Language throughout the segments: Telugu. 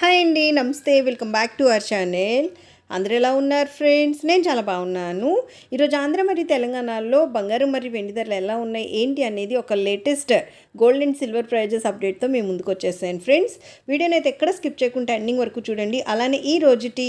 హాయ్ అండి నమస్తే welcome back to our channel. అందరూ ఎలా ఉన్నారు ఫ్రెండ్స్? నేను చాలా బాగున్నాను. ఈరోజు ఆంధ్ర మరియు తెలంగాణలో బంగారం మరియు వెండి ధరలు ఎలా ఉన్నాయి ఏంటి అనేది ఒక latest gold and silver prices అప్డేట్తో మేము ముందుకు వచ్చేసాను ఫ్రెండ్స్. వీడియోని అయితే ఎక్కడ స్కిప్ చేయకుండా ఎండింగ్ వరకు చూడండి. అలానే ఈ రోజుటి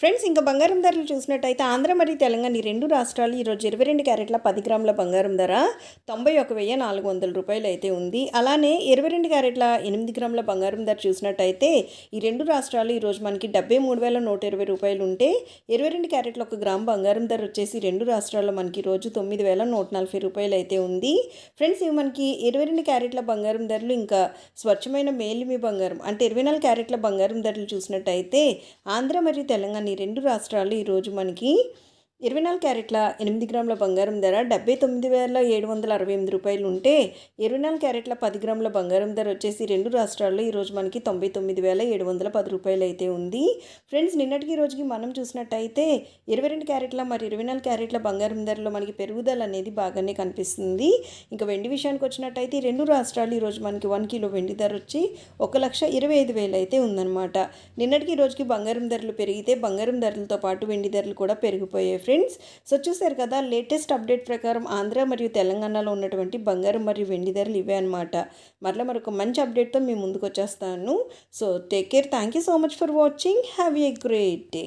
ఫ్రెండ్స్ ఇంకా బంగారం ధరలు చూసినట్టయితే ఆంధ్ర మరియు తెలంగాణ ఈ రెండు రాష్ట్రాలు ఈరోజు ఇరవై రెండు క్యారెట్ల పది గ్రాముల బంగారం ధర తొంభై ఒక వెయ్యి నాలుగు వందల రూపాయలు అయితే ఉంది. అలానే ఇరవై రెండు క్యారెట్ల ఎనిమిది గ్రాముల బంగారం ధర చూసినట్టయితే ఈ రెండు రాష్ట్రాలు ఈరోజు మనకి డెబ్బై మూడు వేల నూట ఇరవై రూపాయలు ఉంటే ఇరవై రెండు క్యారెట్ల ఒక గ్రామ్ బంగారం ధర వచ్చేసి రెండు రాష్ట్రాల్లో మనకి రోజు తొమ్మిది వేల నూట నలభై రూపాయలు అయితే ఉంది. ఫ్రెండ్స్ ఇవి మనకి ఇరవై రెండు క్యారెట్ల బంగారం ధరలు ఇంకా స్వచ్ఛమైన మేలిమి బంగారం అంటే ఇరవై నాలుగు క్యారెట్ల బంగారం ధరలు చూసినట్టయితే ఆంధ్ర మరియు తెలంగాణ ఈ రెండు రాష్ట్రాలు ఈరోజు మనకి ఇరవై నాలుగు క్యారెట్ల ఎనిమిది గ్రాముల బంగారం ధర డెబ్బై తొమ్మిది వేల ఏడు వందల అరవై ఎనిమిది రూపాయలు ఉంటే ఇరవై నాలుగు క్యారెట్ల పది గ్రాముల బంగారం ధర వచ్చేసి రెండు రాష్ట్రాల్లో ఈరోజు మనకి తొంభై తొమ్మిది వేల ఏడు వందల పది రూపాయలు అయితే ఉంది. ఫ్రెండ్స్ నిన్నటికి రోజుకి మనం చూసినట్టయితే ఇరవై రెండు క్యారెట్ల మరి ఇరవై నాలుగు క్యారెట్ల బంగారం ధరలో మనకి పెరుగుదల అనేది బాగానే కనిపిస్తుంది. ఇంకా వెండి విషయానికి వచ్చినట్టయితే రెండు రాష్ట్రాలు ఈరోజు మనకి వన్ కిలో వెండి ధర వచ్చి ఒక లక్ష ఇరవై ఐదు వేలు అయితే ఉందన్నమాట. నిన్నటికి రోజుకి బంగారం ధరలు పెరిగితే బంగారం ధరలతో పాటు వెండి ధరలు కూడా పెరిగిపోయాయి ఫ్రెండ్స్. సో చూసారు కదా లేటెస్ట్ అప్డేట్ ప్రకారం ఆంధ్ర మరియు తెలంగాణలో ఉన్నటువంటి బంగారం మరియు వెండి ధరలు ఇవే అనమాట మరలా మరొక మంచి అప్డేట్తో మీ ముందుకు వచ్చేస్తాను. So take care thank you so much for watching have a great day